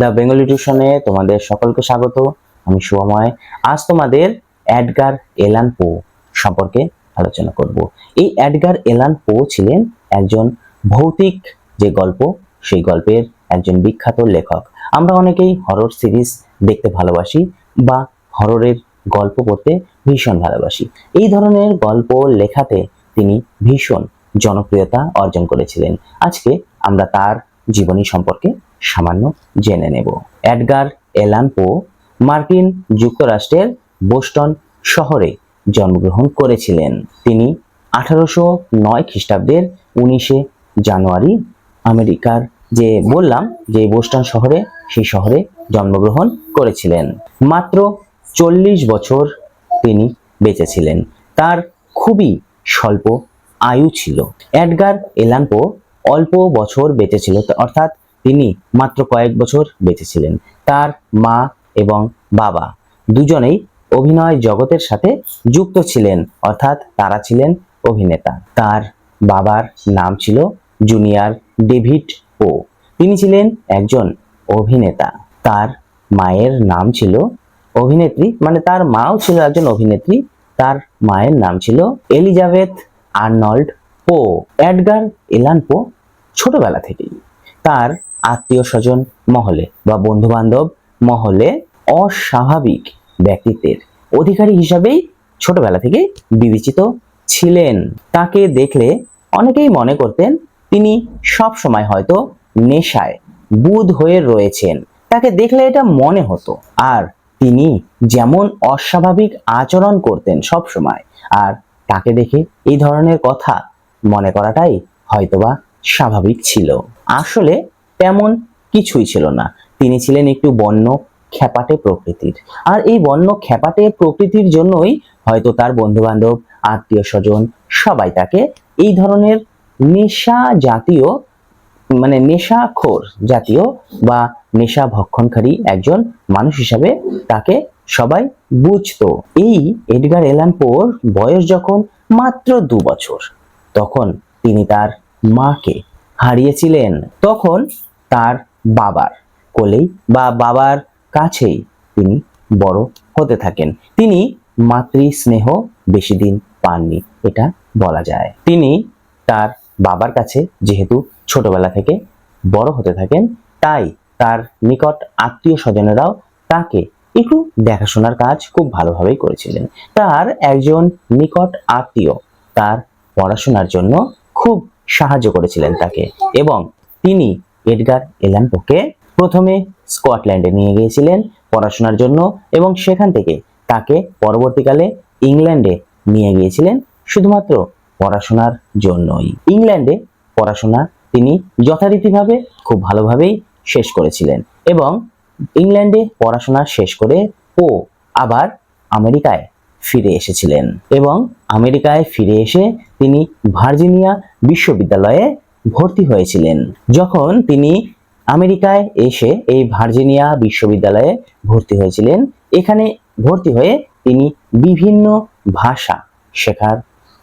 The Bengali টিউশনে তোমাদের সকলকে স্বাগত। আমি শুভময় আজ তোমাদের অ্যাডগার এলান পো সম্পর্কে আলোচনা করব। এই অ্যাডগার এলান পো ছিলেন একজন ভৌতিক যে গল্প, সেই গল্পের একজন বিখ্যাত লেখক। আমরা অনেকেই হরর সিরিজ দেখতে ভালোবাসি বা হররের গল্প পড়তে ভীষণ ভালোবাসি। এই ধরনের গল্প লেখাতে তিনি ভীষণ জনপ্রিয়তা অর্জন করেছিলেন। আজকে আমরা তার জীবনী সম্পর্কে সামান্য জেনে নেব। অ্যাডগার এলান পো, মার্কিন যুক্তরাষ্ট্রের বোস্টন শহরে জন্মগ্রহণ করেছিলেন। তিনি আঠারোশো নয় খ্রিস্টাব্দের উনিশে জানুয়ারি আমেরিকার যে বললাম যে বোস্টন শহরে, সেই শহরে জন্মগ্রহণ করেছিলেন। মাত্র চল্লিশ বছর তিনি বেঁচে ছিলেন তার খুবই স্বল্প আয়ু ছিল। অ্যাডগার এলান পো অল্প বছর বেঁচে ছিল অর্থাৎ তিনি মাত্র কয়েক বছর বেঁচে ছিলেন তার মা এবং বাবা দুজনেই অভিনয় জগতের সাথে যুক্ত ছিলেন, অর্থাৎ তারা ছিলেন অভিনেতা। তার বাবার নাম ছিল জুনিয়র ডেভিড পো। তিনি ছিলেন একজন অভিনেতা। তার মায়ের নাম ছিল অভিনেত্রী মানে তার মাও ছিল একজন অভিনেত্রী। তার মায়ের নাম ছিল এলিজাবেথ আর্নল্ড পো। অ্যাডগার এলান পো ছোটবেলা থেকেই। তার আত্মীয় স্বজন মহলে বা বন্ধু বান্ধব মহলে অস্বাভাবিক ব্যক্তিত্বের অধিকারী হিসাবেই ছোটবেলা থেকে বিবেচিত ছিলেন। তাকে দেখলে অনেকেই মনে করতেন তিনি সব সময় হয়তো নেশায় বুধ হয়ে রয়েছেন। তাকে দেখলে এটা মনে হতো। আর তিনি যেমন অস্বাভাবিক আচরণ করতেন সব সময়, আর তাকে দেখে এই ধরনের কথা মনে করাটাই হয়তোবা স্বাভাবিক ছিল। আসলে তেমন কিছুই ছিল না। তিনি ছিলেন একটু বন্য খ্যাপাটে প্রকৃতির। আর এই বন্য খ্যাপাটে প্রকৃতির জন্যই হয়তো তার বন্ধু বান্ধব আত্মীয় স্বজন সবাই তাকে এই ধরনের নেশা জাতীয় মানে নেশাখোর জাতীয় বা নেশা ভক্ষণকারী একজন মানুষ হিসাবে তাকে সবাই বুঝতো। এই এডগার এলান পোর বয়স যখন মাত্র দু বছর, তখন তিনি তার মাকে হারিয়েছিলেন। তখন তার বাবার কোলেই বা বাবার কাছেই তিনি বড় হতে থাকেন। তিনি মাতৃ স্নেহ বেশি দিন পাননি, এটা বলা যায়। তিনি তার বাবার কাছে যেহেতু ছোটবেলা থেকে বড় হতে থাকেন, তাই তার নিকট আত্মীয় স্বজনেরাও তাকে একটু দেখাশোনার কাজ খুব ভালোভাবেই করেছিলেন। তার একজন নিকট আত্মীয় তার পড়াশোনার জন্য খুব সাহায্য করেছিলেন তাকে এবং তিনি এডগার এলানপোকে প্রথমে স্কটল্যান্ডে নিয়ে গিয়েছিলেন পড়াশোনার জন্য এবং সেখান থেকে তাকে পরবর্তীকালে ইংল্যান্ডে নিয়ে গিয়েছিলেন শুধুমাত্র পড়াশোনার জন্যই। ইংল্যান্ডে পড়াশোনা তিনি যথারীতিভাবে খুব ভালোভাবেই শেষ করেছিলেন এবং ইংল্যান্ডে পড়াশোনা শেষ করে ও আবার আমেরিকায় ফিরে এসেছিলেন এবং আমেরিকায় ফিরে এসে তিনি ভার্জিনিয়া বিশ্ববিদ্যালয়ে ভর্তি হয়েছিলেন। যখন তিনি আমেরিকায় এসে এই ভার্জিনিয়া বিশ্ববিদ্যালয়ে ভর্তি হয়েছিলেন, এখানে ভর্তি হয়ে তিনি বিভিন্ন ভাষা শেখার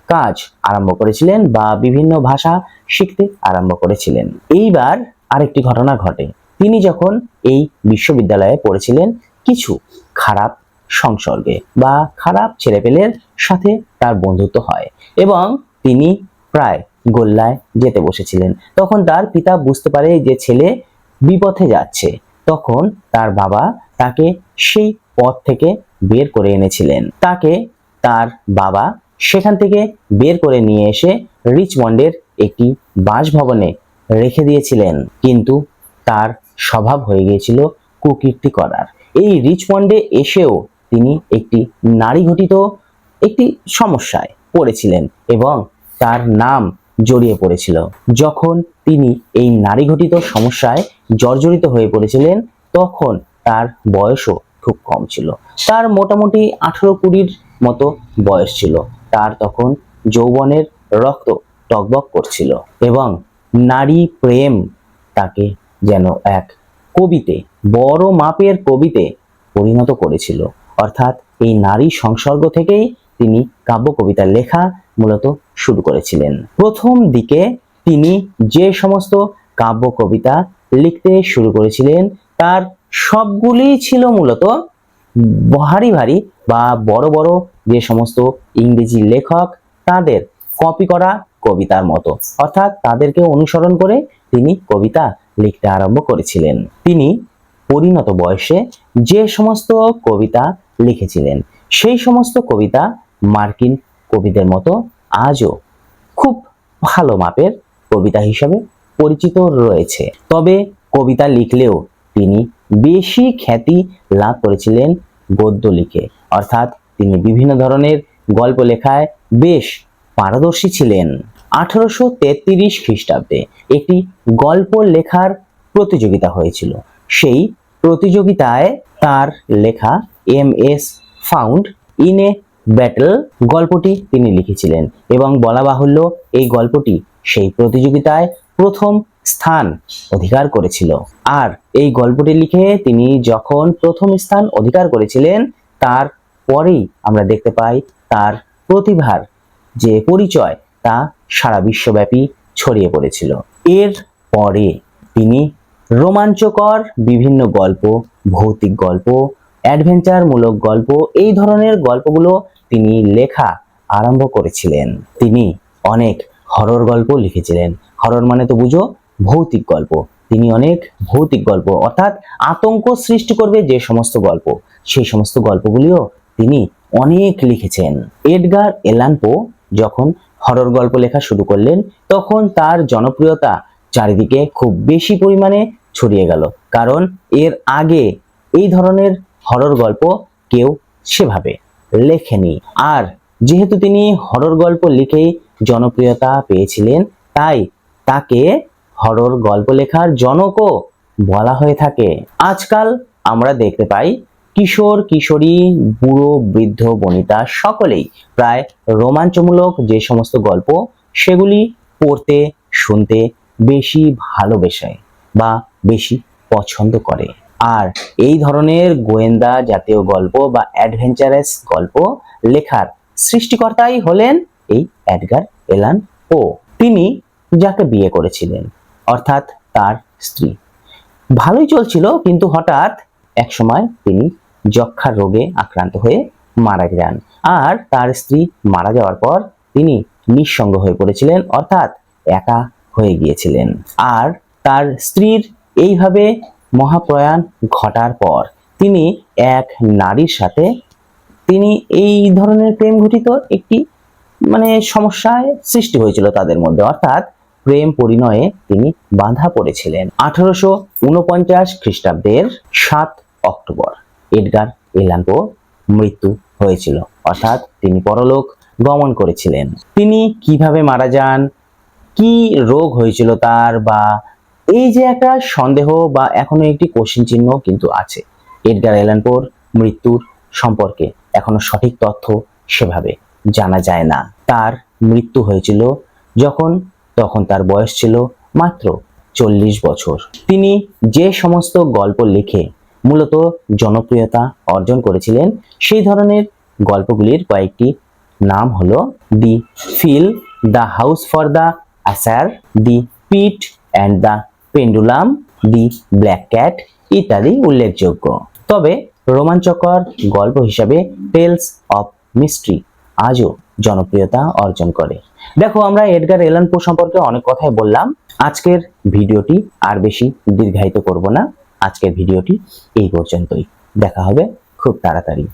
কাজ আরম্ভ করেছিলেন বা বিভিন্ন ভাষা শিখতে আরম্ভ করেছিলেন। এইবার আরেকটি ঘটনা ঘটে। তিনি যখন এই বিশ্ববিদ্যালয়ে পড়েছিলেন, কিছু খারাপ সংসর্গে বা খারাপ ছেলেপেলের সাথে তার বন্ধুত্ব হয় এবং তিনি প্রায় গোল্লায় যেতে বসেছিলেন। তখন তার পিতা বুঝতে পারে যে ছেলে বিপথে যাচ্ছে। তখন তার বাবা তাকে সেই পথ থেকে বের করে এনেছিলেন। তাকে তার বাবা সেখান থেকে বের করে নিয়ে এসে রিচমন্ডের একটি বাসভবনে রেখে দিয়েছিলেন। কিন্তু তার স্বভাব হয়ে গিয়েছিল কুকীর্তি করার এই রিচমন্ডে এসেও তিনি একটি নারী ঘটিত একটি সমস্যায় পড়েছিলেন এবং তার নাম জড়িয়ে পড়েছিল। যখন তিনি এই নারী ঘটিত সমস্যায় জর্জরিত হয়ে পড়েছিলেন, তখন তার বয়সও খুব কম ছিল। তার মোটামুটি আঠেরো কুড়ির মতো বয়স ছিল। তার তখন যৌবনের রক্ত টকবক করছিল এবং নারী প্রেম তাকে যেন এক কবিতে, বড় মাপের কবিতে পরিণত করেছিল। অর্থাৎ এই নারী সংসর্গ থেকেই তিনি কাব্য কবিতা লেখা মূলত শুরু করেছিলেন। প্রথম দিকে তিনি যে সমস্ত কাব্য কবিতা লিখতে শুরু করেছিলেন, তার সবগুলি ছিল মূলত ভারী ভারী বা বড় বড় যে সমস্ত ইংরেজি লেখক, তাদের কপি করা কবিতার মতো। অর্থাৎ তাদেরকে অনুসরণ করে তিনি কবিতা লিখতে আরম্ভ করেছিলেন। তিনি পরিণত বয়সে যে সমস্ত কবিতা লিখেছিলেন, সেই সমস্ত কবিতা মার্কিন কবিদের মতো আজও খুব ভালো মাপের কবিতা হিসাবে পরিচিত রয়েছে। তবে কবিতা লিখলেও তিনি বেশি খ্যাতি লাভ করেছিলেন গদ্য লিখে অর্থাৎ তিনি বিভিন্ন ধরনের গল্প লেখায় বেশ পারদর্শী ছিলেন। আঠারোশো তেত্রিশ খ্রিস্টাব্দে একটি গল্প লেখার প্রতিযোগিতা হয়েছিল। সেই প্রতিযোগিতায় তার লেখা M S found in a bottle গল্পটি তিনি লিখেছিলেন এবং বলা বাহুল্য এই গল্পটি সেই প্রতিযোগিতায় প্রথম স্থান অধিকার করেছিল। আর এই গল্পটি লিখে তিনি যখন প্রথম স্থান অধিকার করেছিলেন, তার পরেই আমরা দেখতে পাই তার প্রতিভার যে পরিচয় তা সারা বিশ্বব্যাপী ছড়িয়ে পড়েছিল। এর পরে তিনি রোমাঞ্চকর বিভিন্ন গল্প, ভৌতিক গল্প, অ্যাডভেঞ্চারমূলক গল্প, এই ধরনের গল্পগুলো তিনি লেখা আরম্ভ করেছিলেন। তিনি অনেক হরর গল্প লিখেছিলেন। হরর মানে তো বুঝো, ভৌতিক গল্প। তিনি অনেক ভৌতিক গল্প, অর্থাৎ আতঙ্ক সৃষ্টি করবে যে সমস্ত গল্প। সেই সমস্ত গল্পগুলিও তিনি অনেক লিখেছেন। এডগার এলান পো যখন হরর গল্প লেখা শুরু করলেন, তখন তার জনপ্রিয়তা চারিদিকে খুব বেশি পরিমাণে ছড়িয়ে গেল। কারণ এর আগে এই ধরনের হরর গল্প কেউ সেভাবে লেখেনি আর যেহেতু তিনি হরর গল্প লিখেই জনপ্রিয়তা পেয়েছিলেন, তাই তাকে হরর গল্প লেখার জনকও বলা হয়ে থাকে। আজকাল আমরা দেখতে পাই কিশোর, কিশোরী, বুড়ো, বৃদ্ধ, বনিতা সকলেই প্রায় রোমাঞ্চমূলক যে সমস্ত গল্প সেগুলি পড়তে, শুনতে বেশি ভালোবেসে বা বেশি পছন্দ করে। আর এই ধরনের গোয়েন্দা জাতীয় গল্প বা অ্যাডভেঞ্চারাস গল্প লেখার সৃষ্টিকর্তাই হলেন এই অ্যাডগার এলান পো। তিনি যাকে বিয়ে করেছিলেন, অর্থাৎ তার স্ত্রী। ভালোই চলছিল, কিন্তু হঠাৎ একসময় তিনি যক্ষার রোগে আক্রান্ত হয়ে মারা যান আর তার স্ত্রী মারা যাওয়ার পর তিনি নিঃসঙ্গ হয়ে পড়েছিলেন, অর্থাৎ একা হয়ে গিয়েছিলেন। আর তার স্ত্রীর এইভাবে মহাপ্রয়াণ ঘটার পর তিনি এক নারীর সাথে, তিনি এই ধরনের প্রেম ঘটিত একটি মানে সমস্যায় সৃষ্টি হয়েছিল তাদের মধ্যে। অর্থাৎ প্রেম পরিণয়ে তিনি বাধা পড়েছিলেন। আঠারোশো উনপঞ্চাশ খ্রিস্টাব্দের সাত অক্টোবর এডগার এলানপো মৃত্যু হয়েছিল। অর্থাৎ তিনি পরলোক গমন করেছিলেন। তিনি কীভাবে মারা যান, কি রোগ হয়েছিল তার বা এই যে একটা সন্দেহ বা এখনও একটি কোশ্চিন চিহ্ন কিন্তু আছে। এডগার এলানপোর মৃত্যুর সম্পর্কে এখনও সঠিক তথ্য সেভাবে জানা যায় না। তার মৃত্যু হয়েছিল যখন, তখন তার বয়স ছিল মাত্র চল্লিশ বছর। তিনি যে সমস্ত গল্প লিখে মূলত জনপ্রিয়তা অর্জন করেছিলেন, সেই ধরনের গল্পগুলির কয়েকটি নাম হলো the fall, the house for the Usher the pit, and the pendulum the black cat ইত্যাদি উল্লেখযোগ্য। তবে রোমাঞ্চকর গল্প হিসাবে টেলস অফ মিস্ট্রি আজও জনপ্রিয়তা অর্জন করে। দেখো, আমরা এডগার এলান পো সম্পর্কে অনেক কথাই বললাম। আজকের ভিডিওটি আর বেশি দীর্ঘায়িত করব না। আজকের ভিডিওটি এই পর্যন্তই। দেখা হবে খুব তাড়াতাড়ি।